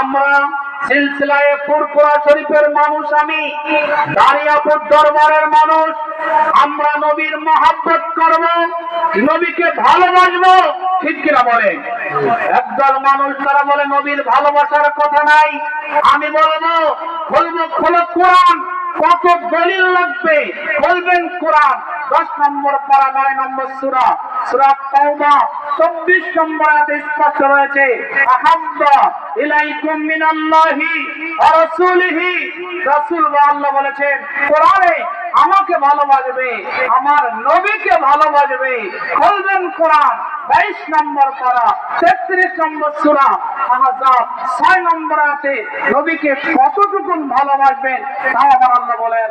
আমরা সিলসিলায় শরীফের মানুষ আমি দাঁড়িয়াপুর দরবারের মানুষ। আমরা নবীর মহাব্বত করব, নবীকে ভালোবাসবো, ঠিক কিনা বলে একদল মানুষ তারা বলে, নবীর ভালোবাসার কথা নাই। আমি বলব বলব, খোলো কোরআন, কত দলিল লাগবে? বলবেন কোরআন। দশ নম্বর পারা, নয় নম্বর সুরা সুরা তাওবা। চব্বিশ নম্বর স্পষ্ট রয়েছে বলেছেন কোরআনে আমাকে ভালোবাসবে আমার নবীকে ভালোবাসবে। খুলবেন কোরআন বাইশ নম্বর পারা তেত্রিশ নম্বর সুরা আহাজাব ছয় নম্বর আছে। নবীকে কতটুকু ভালোবাসবেন, তা আবার আল্লাহ বলেন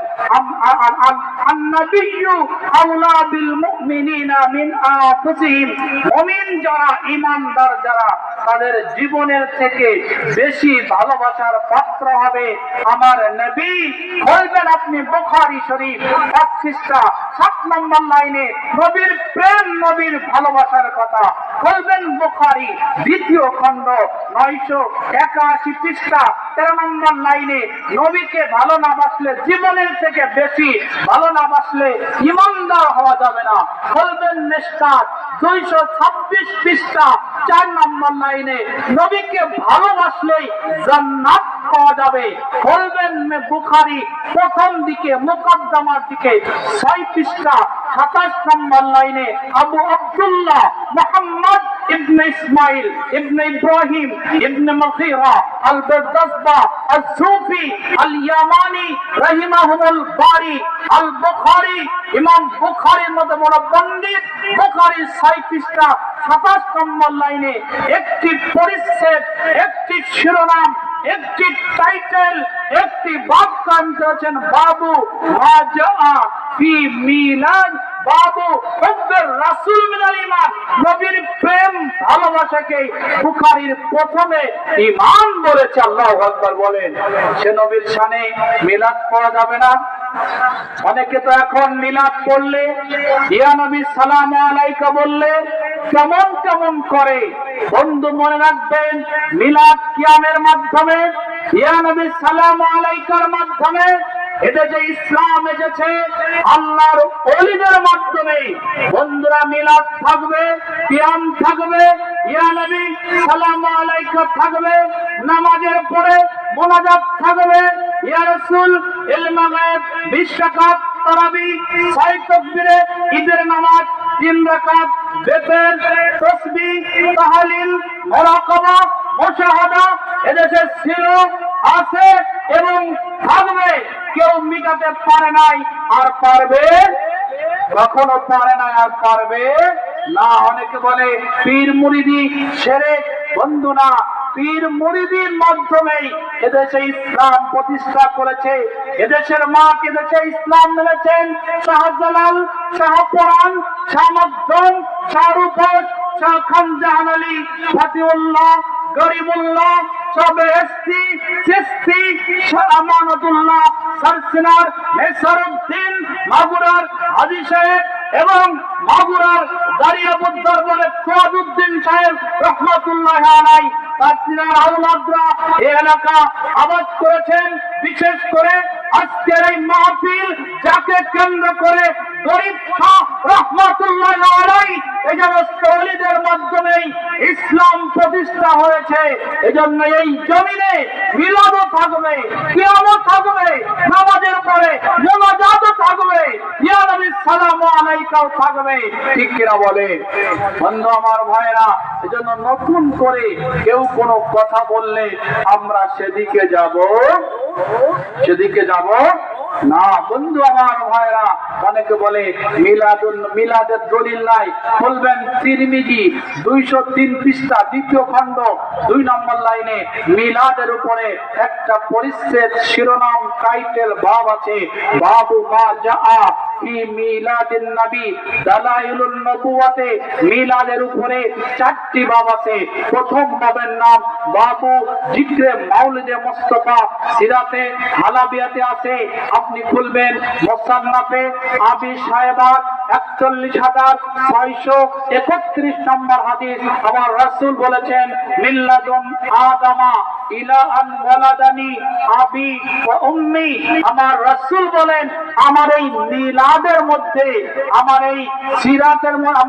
মুমিনিনা মিন আনফুসিহিম। মুমিন যারা ইমানদার যারা তাদের জীবনের থেকে বেশি ভালোবাসার পাত্র হবে আমার নবী। বলবেন আপনি বুখারী শরীফ এক সাত নম্বর লাইনে, নবীর প্রেম, নবীর ভালোবাসার কথা। বলবেন বুখারী, দ্বিতীয় খণ্ড, নয়শো একাশি পৃষ্ঠা, তেরো নম্বর লাইনে, নবীকে ভালো না বাসলে জীবনের থেকে বেশি ভালো না বাসলে ইমানদার হওয়া যাবে না। বলবেন মেস্টার দুইশো ছাব্বিশ পৃষ্ঠা চার নম্বর লাইনে নবীকে ভালোবাসলেই জান্নাত পাওয়া যাবে। বলবেন বুখারি প্রথম দিকে, মোকদ্দমার দিকে, ছয় পৃষ্ঠা, সাতাশ নম্বর লাইনে আবু আব্দুল্লাহ মোহাম্মদ ইবনে ইসমাইল, ইবনে ইব্রাহিম, ইবনে মখিরা আল বেদাসবা আল সুফি আল ইয়ামানি রহিমাহুল বারি আল বুখারী ইমাম বুখারীর মধ্যে বড় পণ্ডিত ছয় পৃষ্ঠা, সাতাশ নম্বর লাইনে একটি পরিচ্ছেদ, একটি শিরোনাম, একটি টাইটেল, একটি বাক্য আনতে হচ্ছেন বাবু মাজা ফি মিলাদ বাবু নবীর প্রেম ভালোবাসাকে প্রথমে বলেছে বলেন। সে নবীর মিলাদ যাবে না। অনেকে তো এখন মিলাদ পড়লে, ইয়া নবী সালাম আলাইকা বললে, কেমন কেমন করে বন্ধু মনে রাখবেন, মিলাদ কিয়ামের মাধ্যমে, ইয়া নবী সালাম আলাইকার মাধ্যমে এদেশে ইসলাম এসেছে, আল্লাহর অলিদের মাধ্যমে বন্ধুরা মিলাদ থাকবে, কিয়াম থাকবে, ইয়া নবী সালাম আলাইকা থাকবে, নামাজের পরে মোনাজাত থাকবে, ইয়া রাসূল ইলমে গায়েব তারাবি, ছয় তাকবীরে ঈদের নামাজ, তিন রাকাত, বেতের তসবিহ তাহলিল, মুরাকাবা, মুশাহাদা এদেশে ছিল, আছে এবং থাকবে কেউ মিটাতে পারে নাই, আর পারবে? কখনো পারে না আর পারবে? না, অনেকে বলে, পীর মুরিদি সেরে বন্ধু না। পীর মুরিদির মাধ্যমেই এদেশে ইসলাম প্রতিষ্ঠা করেছে। এদেশের মা এদেশে ইসলাম মেনেছেন শাহজালাল শাহপুরান শাহমদ্দন শাহরুফস শাহ খান জাহান আলী, ফতিউল্লাহ, গরিবুল্লাহ সবেস্তি চিস্তি আমানতুল্লাহ সরসিনার মেসরুদ্দিন মাগুরার হাজি সাহেব এবং মাগুরার দারিয়াপুর দরবারে কোয়াদুদ্দিন সাহেব রহমতুল্লাহ আলাই, তার তিনার আউলাদরা এই এলাকা আবাদ করেছেন, বিশেষ করে আজকের এই মাহফিল যাকে কেন্দ্র করে গরিব শাহ রহমতুল্লাহ মাধ্যমেই ইসলাম প্রতিষ্ঠা হয়েছে। এজন্য এই জমিনে মিলাদও থাকবে কিয়ামও থাকবে, নামাজের পরে মোনাজাতও থাকবে, ইয়া সালাম আলাইকাও থাকবে। ঠিক কিনা বলে? বন্ধু, আমার ভাইরা এজন্য নতুন করে কেউ কোনো কথা বললে আমরা সেদিকে যাব। সেদিকে যাব, না, বন্ধু আমার ভাইরা অনেকে বলে মিলাদুল, মিলাদের দলিল নাই। বলবেন তিরমিজি, দুইশো তিন পৃষ্ঠা, দ্বিতীয় খণ্ড, দুই নম্বর লাইনে, মিলাদের উপরে একটা পরিচ্ছেদ শিরোনাম টাইটেল ভাব আছে, বাবু মা যা ফি মিলাদিন নবী। দালাইলুন নবুয়াতে মিলাদের উপরে চারটি বাব আছে। প্রথম বাবের নাম বাবু জিক্রে মাউলিদে মুস্তাফা। সিরাতে, হালাবিয়াতে আছে। আপনি খুলবেন মোসান্নাফে আবি সাহেবাত একচল্লিশ হাজার ছয়শো একত্রিশ নম্বর হাদিস আমার রাসুল বলেছেন, মিল্লাদুন আদামা আবি ওয়া উম্মি। আমার রাসূল বলেন, আমার এই মিলাদের মধ্যে, আমার এই সিরাতের আমার